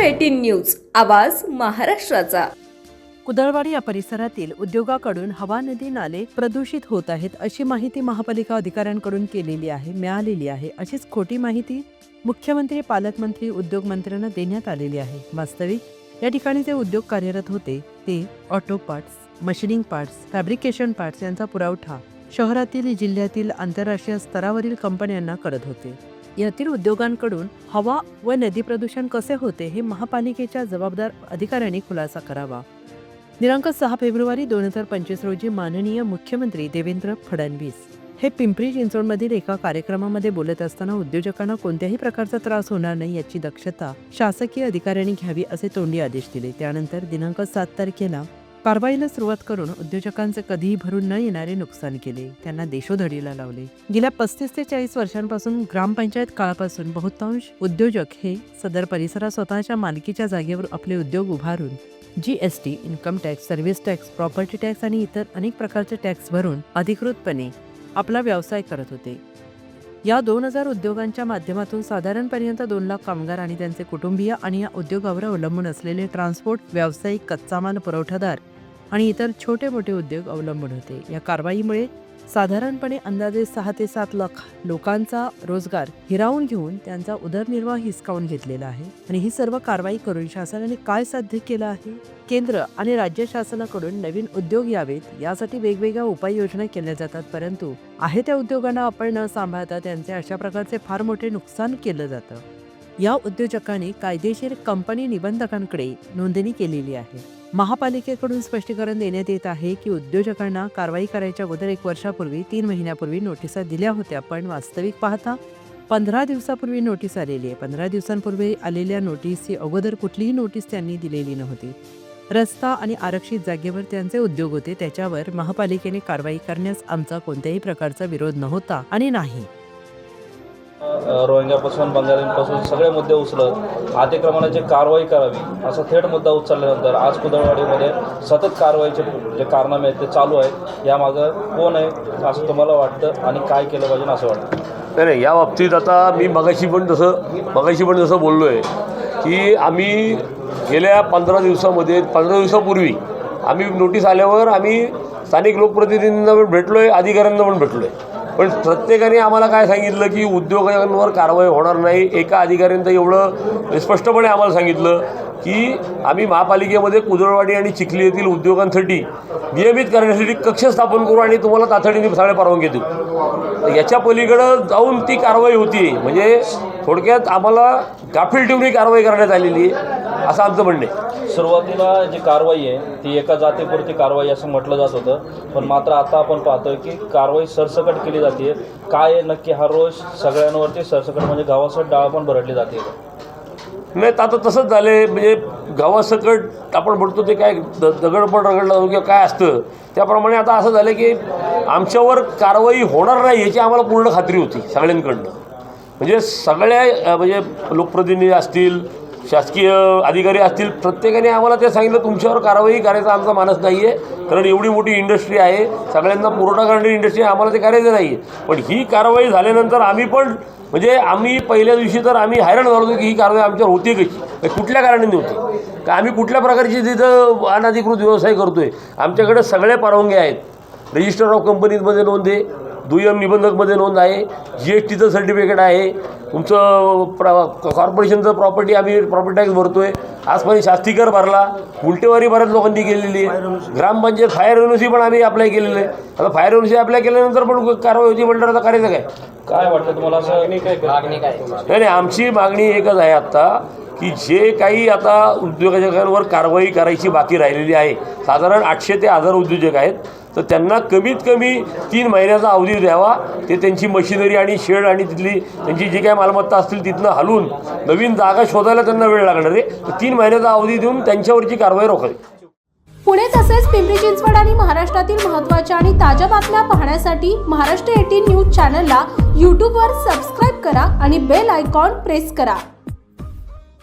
Eighteen news आवाज महाराष्ट्राचा. कुदळवाडी या परिसरातील उद्योगाकडून हवा नदी नाले प्रदूषित होत आहेत अशी माहिती महापालिका अधिकाऱ्यांकडून केलेली आहे मिळालेली आहे. अशीच खोटी माहिती मुख्यमंत्री पालकमंत्री उद्योग मंत्र्यांना देण्यात आलेली आहे. वास्तविक या ठिकाणी जे उद्योग कार्यरत होते ते auto parts machining parts fabrication parts यांचा पुरवठा शहरातील जिल्ह्यातील आंतरराष्ट्रीय स्तरावरील कंपन्यांना करत होते. यातील उद्योगांकडून हवा व नदी प्रदूषण कसे होते हे महापालिकेच्या जबाबदार अधिकाऱ्यांनी खुलासा करावा. दिनांक सहा फेब्रुवारी दोन हजार पंचवीस रोजी माननीय मुख्यमंत्री देवेंद्र फडणवीस हे पिंपरी चिंचवडमधील एका कार्यक्रमामध्ये बोलत असताना उद्योजकांना कोणत्याही प्रकारचा त्रास होणार नाही याची दक्षता शासकीय अधिकाऱ्यांनी घ्यावी असे तोंडी आदेश दिले. त्यानंतर दिनांक सात तारखेला कारवाईला सुरुवात करून उद्योजकांचे कधीही भरून न येणारे नुकसान केले. त्यांना देशोधडीला लावले. गेल्या पस्तीस ते चाळीस वर्षांपासून ग्रामपंचायत काळापासून बहुतांश उद्योजक हे सदर परिसरात स्वतःच्या मालकीच्या जागेवर आपले उद्योग उभारून G S T income tax service tax property tax आणि इतर अनेक प्रकारचे टॅक्स भरून अधिकृतपणे आपला व्यवसाय करत होते. या दोन हजार उद्योगांच्या माध्यमातून साधारणपर्यंत दोन लाख कामगार आणि त्यांचे कुटुंबीय आणि या उद्योगावर अवलंबून असलेले ट्रान्सपोर्ट व्यावसायिक कच्चा माल पुरवठादार आणि इतर छोटे मोठे उद्योग अवलंबून होते. या कारवाईमुळे साधारणपणे अंदाजे सहा ते सात लाख लोकांचा रोजगार हिरावून घेऊन त्यांचा उदरनिर्वाह हिसकावून घेतलेला आहे. आणि ही सर्व कारवाई करून शासनाने काय साध्य केलं आहे? केंद्र आणि राज्य शासनाकडून नवीन उद्योग यावेत यासाठी वेगवेगळ्या उपाययोजना केल्या जातात परंतु आहे त्या उद्योगांना आपण न सांभाळता त्यांचे अशा प्रकारचे फार मोठे नुकसान केलं जातं. या उद्योजकांनी कायदेशीर कंपनी निबंधकांकडे नोंदणी केलेली आहे. महापालिकेकडून स्पष्टीकरण देण्यात येत आहे की उद्योजकांना कारवाई करायच्या अगोदर एक वर्षापूर्वी तीन महिन्यापूर्वी नोटिसा दिल्या होत्या पण वास्तविक पाहता पंधरा दिवसापूर्वी नोटीस आलेली आहे. पंधरा दिवसांपूर्वी आलेल्या नोटीसची अगोदर कुठलीही नोटीस त्यांनी दिलेली नव्हती. रस्ता आणि आरक्षित जागेवर त्यांचे उद्योग होते त्याच्यावर महापालिकेने कारवाई करण्यास आमचा कोणत्याही प्रकारचा विरोध नव्हता आणि नाही. रोहिंग्यापासून बंगालींपासून सगळे मुद्दे उचलत अतिक्रमणाची कारवाई करावी असा थेट मुद्दा उचलल्यानंतर आज कुदळवाडीमध्ये सतत कारवाईचे जे कारनामे आहेत ते चालू आहेत. यामागं कोण आहे असं तुम्हाला वाटतं आणि काय केलं पाहिजे असं वाटतं? नाही नाही या बाबतीत आता मी मगाशी पण जसं मगाशी पण जसं बोललो आहे की आम्ही गेल्या पंधरा दिवसामध्ये पंधरा दिवसापूर्वी आम्ही नोटीस आल्यावर आम्ही स्थानिक लोकप्रतिनिधींना पण भेटलो आहे अधिकाऱ्यांना पण भेटलो आहे पण प्रत्येकाने आम्हाला काय सांगितलं की उद्योगांवर कारवाई होणार नाही एका अधिकाऱ्यांचं एवढं स्पष्टपणे आम्हाला सांगितलं की आम्ही महापालिकेमध्ये कुदळवाडी आणि चिखली येथील उद्योगांसाठी नियमित करण्यासाठी कक्ष स्थापन करू आणि तुम्हाला तातडीने सगळ्या परवानगी देऊ तर याच्या पलीकडं जाऊन ती कारवाई होती. म्हणजे थोडक्यात आम्हाला गाफील ठेवून ही कारवाई करण्यात आलेली आहे. असं आमचं म्हणणं आहे. सुरुवातीला जी कारवाई आहे ती एका जातीपुरती कारवाई असं म्हटलं जात होतं. पण मात्र आता आपण पाहतोय की कारवाई सरसकट केली जाते काय आहे नक्की हा रोज सगळ्यांवरती सरसकट म्हणजे गावासकट डाळ पण भरडली जाते नाही तर आता तसंच झालं आहे म्हणजे गावासकट आपण म्हणतो ते काय द दगड पण रगडला जातो किंवा काय असतं. त्याप्रमाणे आता असं झालं की आमच्यावर कारवाई होणार नाही याची आम्हाला पूर्ण खात्री होती सगळ्यांकडनं. म्हणजे सगळ्या म्हणजे लोकप्रतिनिधी असतील शासकीय अधिकारी असतील प्रत्येकाने आम्हाला ते सांगितलं तुमच्यावर कारवाई करायचा आमचा मानस नाही आहे कारण एवढी मोठी इंडस्ट्री आहे सगळ्यांना पुरवठा करणारी इंडस्ट्री आहे आम्हाला ते करायचं नाही आहे पण ही कारवाई झाल्यानंतर आम्ही पण म्हणजे आम्ही पहिल्या दिवशी तर आम्ही हैराण झालो होतो की ही कारवाई आमच्यावर होती कशी? कुठल्या कारणाने होती का आम्ही कुठल्या प्रकारची तिथं अनधिकृत व्यवसाय करतो आहे आमच्याकडे सगळ्या परवानग्या आहेत. रजिस्टर ऑफ कंपनीजमध्ये नोंद आहे. दुय्यम निबंधकमध्ये नोंद आहे. जी एस टीचं सर्टिफिकेट आहे. तुमचं प्र कॉर्पोरेशनचं प्रॉपर्टी आम्ही प्रॉपर्टी टॅक्स भरतो आहे आजपर्यंत शास्तीकर भरला उलटेवारी बऱ्याच लोकांनी केलेली आहे. ग्रामपंचायत फायर एनओसी पण आम्ही अप्लाय केलेलं आहे. आता फायर एनओसी अप्लाय केल्यानंतर पण कारवाई होती म्हणल्यावर आता करायचं काय? काय वाटतं तुम्हाला असं? काय नाही नाही आमची मागणी एकच आहे आत्ता की जे काही आता उद्योजकांवर कारवाई करायची बाकी राहिलेली आहे साधारण आठशे ते हजार उद्योजक आहेत तर त्यांना कमीत कमी तीन महिन्याचा अवधी द्यावा ते त्यांची मशिनरी आणि शेड आणि तिथली त्यांची जी काही मालमत्ता असतील तिथनं हलवून नवीन जागा शोधायला त्यांना वेळ लागणार आहे. तर तीन महिन्याचा अवधी देऊन त्यांच्यावरची कारवाई रोखावी. पुणे तसेच पिंपरी चिंचवड आणि महाराष्ट्रातील महत्त्वाच्या आणि ताज्या बातम्या पाहण्यासाठी महाराष्ट्र एटीन न्यूज चॅनलला यूट्यूबवर सबस्क्राईब करा आणि बेल आयकॉन प्रेस करा.